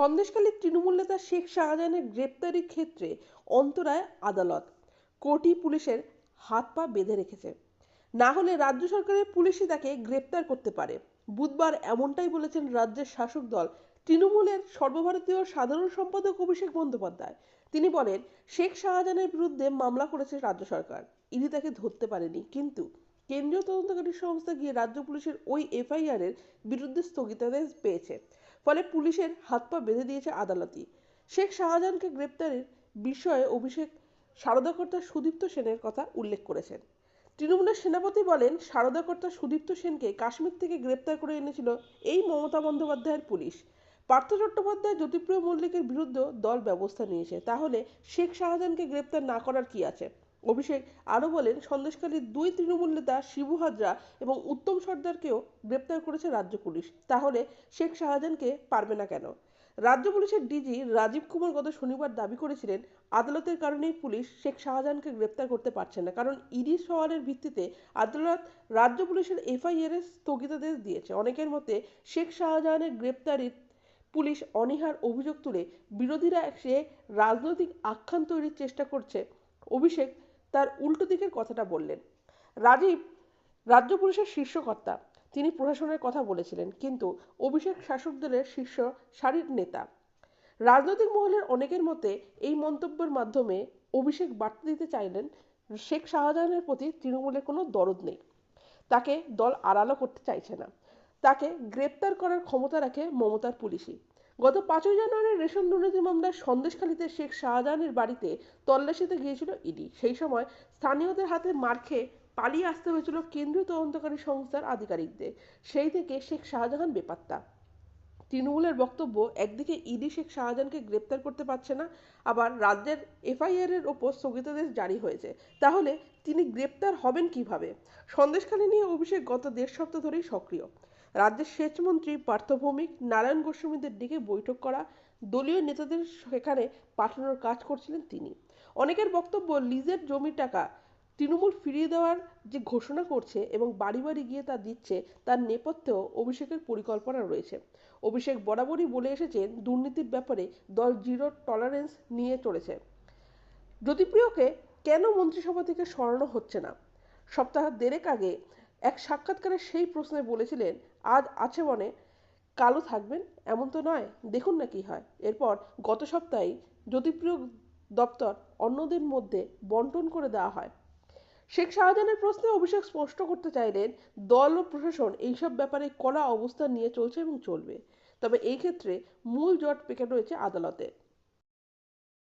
সন্দেশখালীর তৃণমূল নেতা শেখ শাহজাহানের গ্রেপ্তারির ক্ষেত্রে অন্তরায় আদালত। কোর্টই পুলিশের হাত পা বেঁধে রেখেছে। না হলে রাজ্য সরকারের পুলিশই তাকে গ্রেপ্তার করতে পারে। বুধবার এমনটাই বলেছেন রাজ্যের শাসক দল তৃণমূলের সর্বভারতীয় সাধারণ সম্পাদক অভিষেক বন্দ্যোপাধ্যায়। তিনি বলেন, শেখ শাহজাহানের বিরুদ্ধে মামলা করেছে রাজ্য সরকার। ইডি তাকে ধরতে পারেনি। কিন্তু কেন্দ্রীয় তদন্তকারী সংস্থা গিয়ে রাজ্য পুলিশের ওই এফআইআর এর বিরুদ্ধে স্থগিতাদেশ পেয়েছে। ফলে পুলিশের হাত পা বেঁধে দিয়েছে আদালতই। শেখ শাহজাহানকে গ্রেপ্তারের বিষয়ে অভিষেক সারদাকর্তা সুদীপ্ত সেনের কথা উল্লেখ করেছেন। তৃণমূলের সেনাপতি বলেন, সারদাকর্তা সুদীপ্ত সেনকে কাশ্মীর থেকে গ্রেপ্তার করে এনেছিল এই মমতা বন্দ্যোপাধ্যায়ের পুলিশ। পার্থ চট্টোপাধ্যায় জ্যোতিপ্রিয় মল্লিকের বিরুদ্ধে দল ব্যবস্থা নিয়েছে, তাহলে শেখ শাহজাহানকে গ্রেপ্তার না করার কি আছে? অভিষেক আরও বলেন সন্দেশখালীর দুই তৃণমূল নেতা শিবু হাজরা এবং উত্তম সর্দারকেও গ্রেপ্তার করেছে রাজ্য পুলিশ। তাহলে শেখ শাহজাহানকে পারবে না কেন? রাজ্য পুলিশের ডিজি রাজীব কুমার গত শনিবার দাবি করেছিলেন, আদালতের কারণেই পুলিশ শেখ শাহজাহানকে গ্রেপ্তার করতে পারছে না, কারণ ইডি সওয়ালের ভিত্তিতে আদালত রাজ্য পুলিশের এফআইআর এর স্থগিতাদেশ দিয়েছে। অনেকের মতে শেখ শাহজাহানের গ্রেপ্তারির পুলিশ অনীহার অভিযোগ তুলে বিরোধীরা সে রাজনৈতিক আখ্যান তৈরির চেষ্টা করছে। অভিষেক তার উল্টো দিকের কথাটা বললেন। রাজীব, রাজ্য পুলিশের শীর্ষকর্তা, তিনি প্রশাসনের কথা বলেছিলেন, কিন্তু অভিষেক শাসক দলের শীর্ষ সারির নেতা। রাজনৈতিক মহলের অনেকের মতে, এই মন্তব্যের মাধ্যমে অভিষেক বার্তা দিতে চাইলেন শেখ শাহজাহানের প্রতি তৃণমূলের কোনো দরদ নেই। তাকে দল আড়ালো করতে চাইছে না। তাকে গ্রেপ্তার করার ক্ষমতা রাখে মমতার পুলিশই। গত পাঁচই জানুয়ারি রেশন দুর্নীতি মামলার সন্দেশখালীতে শেখ শাহজাহানের বাড়িতে তল্লাশিতে গিয়েছিল ইডি। সেই সময় স্থানীয়দের হাতে মার খেয়ে পালিয়ে আসতে হয়েছিল কেন্দ্রীয় তদন্তকারী সংস্থার আধিকারিকদের। সেই থেকে শেখ শাহজাহান বেপাত্তা। তৃণমূলের বক্তব্য, একদিকে ইডি শেখ শাহজাহানকে গ্রেপ্তার করতে পারছে না, আবার রাজ্যের এফআইআর এর ওপর স্থগিতাদেশ জারি হয়েছে। তাহলে তিনি গ্রেপ্তার হবেন কীভাবে? সন্দেশখালী নিয়ে অভিষেক গত দেড় সপ্তাহ ধরেই সক্রিয়। রাজ্যের সেচমন্ত্রী পার্থ ভৌমিক নারায়ণ গোস্বামীদের ডেকে বৈঠক করা দলীয় নেতাদের সেখানে পাঠানোর কাজ করছিলেন তিনি। অনেকের বক্তব্য, লিজের জমির টাকা তৃণমূল ফিরিয়ে দেওয়ার যে ঘোষণা করছে এবং বাড়ি বাড়ি গিয়ে তা দিচ্ছে, তার নেপথ্যেও অভিষেকের পরিকল্পনা রয়েছে। অভিষেক বরাবরই বলে এসেছেন, দুর্নীতির ব্যাপারে দল জিরো টলারেন্স নিয়ে চলেছে। জ্যোতিপ্রিয়কে কেন মন্ত্রিসভা থেকে সরানো হচ্ছে না? সপ্তাহ দেড়েক আগে এক সাক্ষাৎকারে সেই প্রশ্নে বলেছিলেন, আজ আছে মনে কালো থাকবেন, এমন তো নয়, দেখুন না কি হয়। এরপর গত সপ্তাহেই জ্যোতিপ্রিয় দপ্তর অন্যদের মধ্যে বন্টন করে দেওয়া হয়। শেখ শাহজাহানের প্রশ্নে অভিষেক স্পষ্ট করতে চাইলেন, দল ও প্রশাসন এইসব ব্যাপারে কড়া অবস্থান নিয়ে চলছে এবং চলবে। তবে এই ক্ষেত্রে মূল জট পেকে রয়েছে আদালতে।